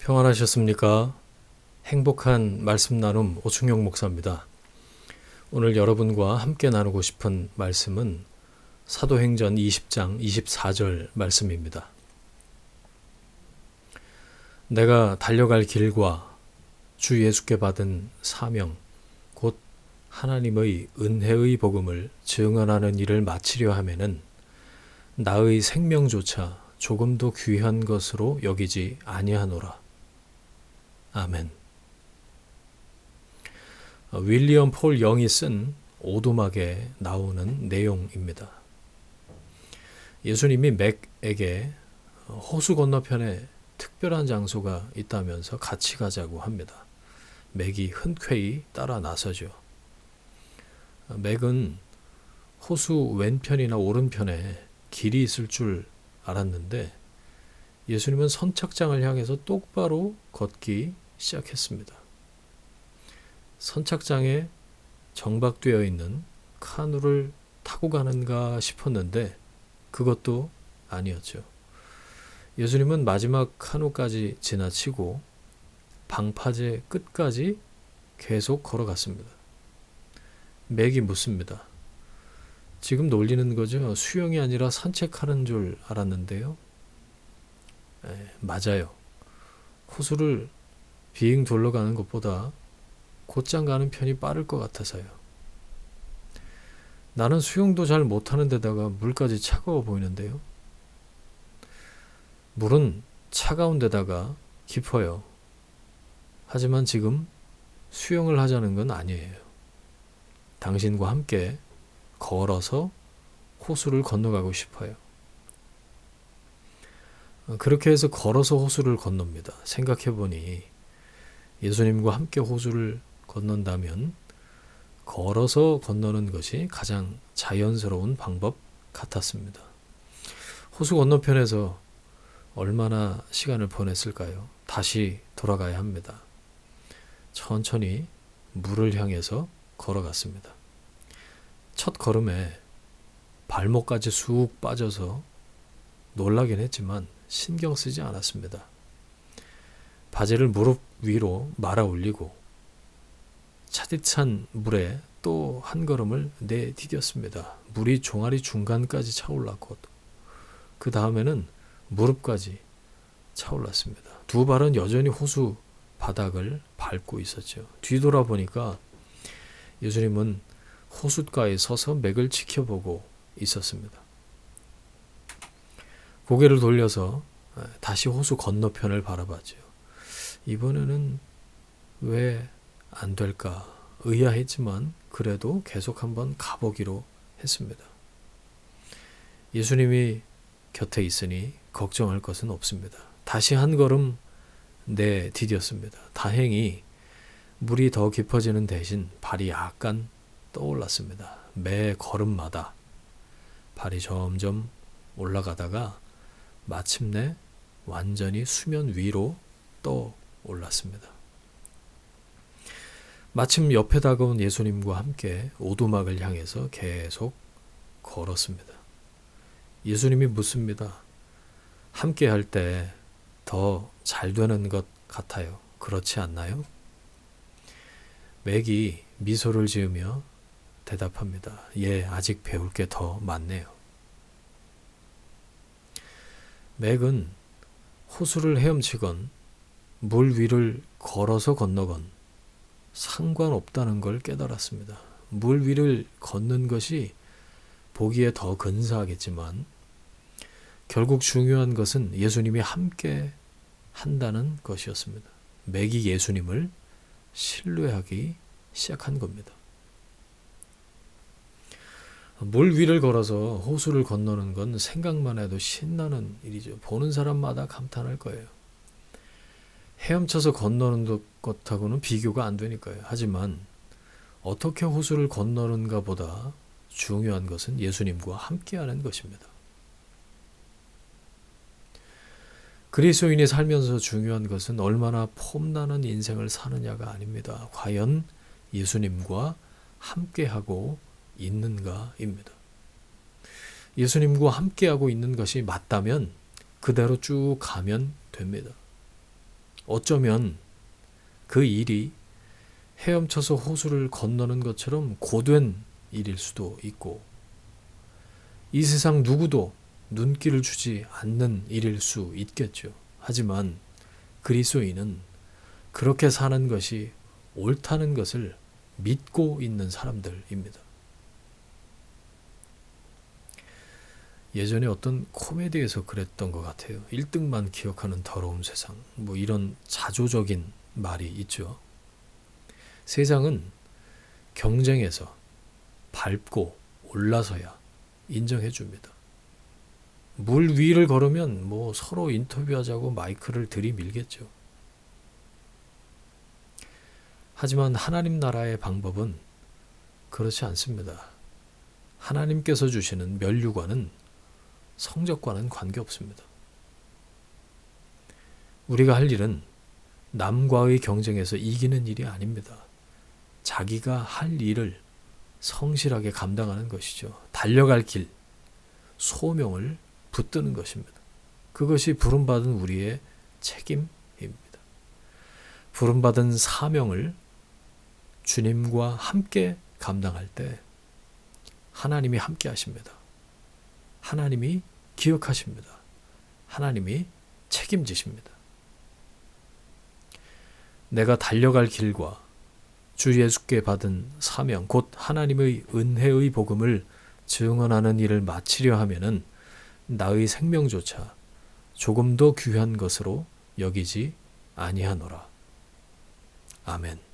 평안하셨습니까? 행복한 말씀 나눔 오충용 목사입니다. 오늘 여러분과 함께 나누고 싶은 말씀은 사도행전 20장 24절 말씀입니다. 내가 달려갈 길과 주 예수께 받은 사명, 곧 하나님의 은혜의 복음을 증언하는 일을 마치려 하면은 나의 생명조차 조금도 귀한 것으로 여기지 아니하노라. 아멘. 어, 윌리엄 폴 영이 쓴 오두막에 나오는 내용입니다. 예수님이 맥에게 호수 건너편에 특별한 장소가 있다면서 같이 가자고 합니다. 맥이 흔쾌히 따라 나서죠. 어, 맥은 호수 왼편이나 오른편에 길이 있을 줄 알았는데 예수님은 선착장을 향해서 똑바로 걷기 시작했습니다. 선착장에 정박되어 있는 카누를 타고 가는가 싶었는데 그것도 아니었죠. 예수님은 마지막 카누까지 지나치고 방파제 끝까지 계속 걸어갔습니다. 맥이 묻습니다. 지금 놀리는 거죠. 수영이 아니라 산책하는 줄 알았는데요. 네, 맞아요. 호수를 비행 돌러 가는 것보다 곧장 가는 편이 빠를 것 같아서요. 나는 수영도 잘 못하는 데다가 물까지 차가워 보이는데요. 물은 차가운 데다가 깊어요. 하지만 지금 수영을 하자는 건 아니에요. 당신과 함께 걸어서 호수를 건너가고 싶어요. 그렇게 해서 걸어서 호수를 건넙니다. 생각해 보니 예수님과 함께 호수를 건넌다면 걸어서 건너는 것이 가장 자연스러운 방법 같았습니다. 호수 건너편에서 얼마나 시간을 보냈을까요? 다시 돌아가야 합니다. 천천히 물을 향해서 걸어갔습니다. 첫 걸음에 발목까지 쑥 빠져서 놀라긴 했지만 신경 쓰지 않았습니다. 바지를 무릎 위로 말아 올리고 차디찬 물에 또 한 걸음을 내디뎠습니다. 물이 종아리 중간까지 차올랐고 그 다음에는 무릎까지 차올랐습니다. 두 발은 여전히 호수 바닥을 밟고 있었죠. 뒤돌아보니까 예수님은 호숫가에 서서 맥을 지켜보고 있었습니다. 고개를 돌려서 다시 호수 건너편을 바라봤죠. 이번에는 왜 안 될까 의아했지만 그래도 계속 한번 가보기로 했습니다. 예수님이 곁에 있으니 걱정할 것은 없습니다. 다시 한 걸음 내디뎠습니다. 다행히 물이 더 깊어지는 대신 발이 약간 떠올랐습니다. 매 걸음마다 발이 점점 올라가다가 마침내 완전히 수면 위로 떠 올랐습니다. 마침 옆에 다가온 예수님과 함께 오두막을 향해서 계속 걸었습니다. 예수님이 묻습니다. 함께 할 때 더 잘 되는 것 같아요. 그렇지 않나요? 맥이 미소를 지으며 대답합니다. 예, 아직 배울 게 더 많네요. 맥은 호수를 헤엄치건 물 위를 걸어서 건너건 상관없다는 걸 깨달았습니다. 물 위를 걷는 것이 보기에 더 근사하겠지만 결국 중요한 것은 예수님이 함께 한다는 것이었습니다. 맥이 예수님을 신뢰하기 시작한 겁니다. 물 위를 걸어서 호수를 건너는 건 생각만 해도 신나는 일이죠. 보는 사람마다 감탄할 거예요. 헤엄쳐서 건너는 것하고는 비교가 안 되니까요. 하지만 어떻게 호수를 건너는가 보다 중요한 것은 예수님과 함께하는 것입니다. 그리스도인이 살면서 중요한 것은 얼마나 폼나는 인생을 사느냐가 아닙니다. 과연 예수님과 함께하고 있는가입니다. 예수님과 함께하고 있는 것이 맞다면 그대로 쭉 가면 됩니다. 어쩌면 그 일이 헤엄쳐서 호수를 건너는 것처럼 고된 일일 수도 있고 이 세상 누구도 눈길을 주지 않는 일일 수 있겠죠. 하지만 그리스도인은 그렇게 사는 것이 옳다는 것을 믿고 있는 사람들입니다. 예전에 어떤 코미디에서 그랬던 것 같아요. 1등만 기억하는 더러운 세상. 뭐 이런 자조적인 말이 있죠. 세상은 경쟁에서 밟고 올라서야 인정해 줍니다. 물 위를 걸으면 뭐 서로 인터뷰하자고 마이크를 들이밀겠죠. 하지만 하나님 나라의 방법은 그렇지 않습니다. 하나님께서 주시는 면류관은 성적과는 관계없습니다. 우리가 할 일은 남과의 경쟁에서 이기는 일이 아닙니다. 자기가 할 일을 성실하게 감당하는 것이죠. 달려갈 길, 소명을 붙드는 것입니다. 그것이 부름받은 우리의 책임입니다. 부름받은 사명을 주님과 함께 감당할 때 하나님이 함께 하십니다. 하나님이 기억하십니다. 하나님이 책임지십니다. 내가 달려갈 길과 주 예수께 받은 사명, 곧 하나님의 은혜의 복음을 증언하는 일을 마치려 하면은 나의 생명조차 조금 더 귀한 것으로 여기지 아니하노라. 아멘.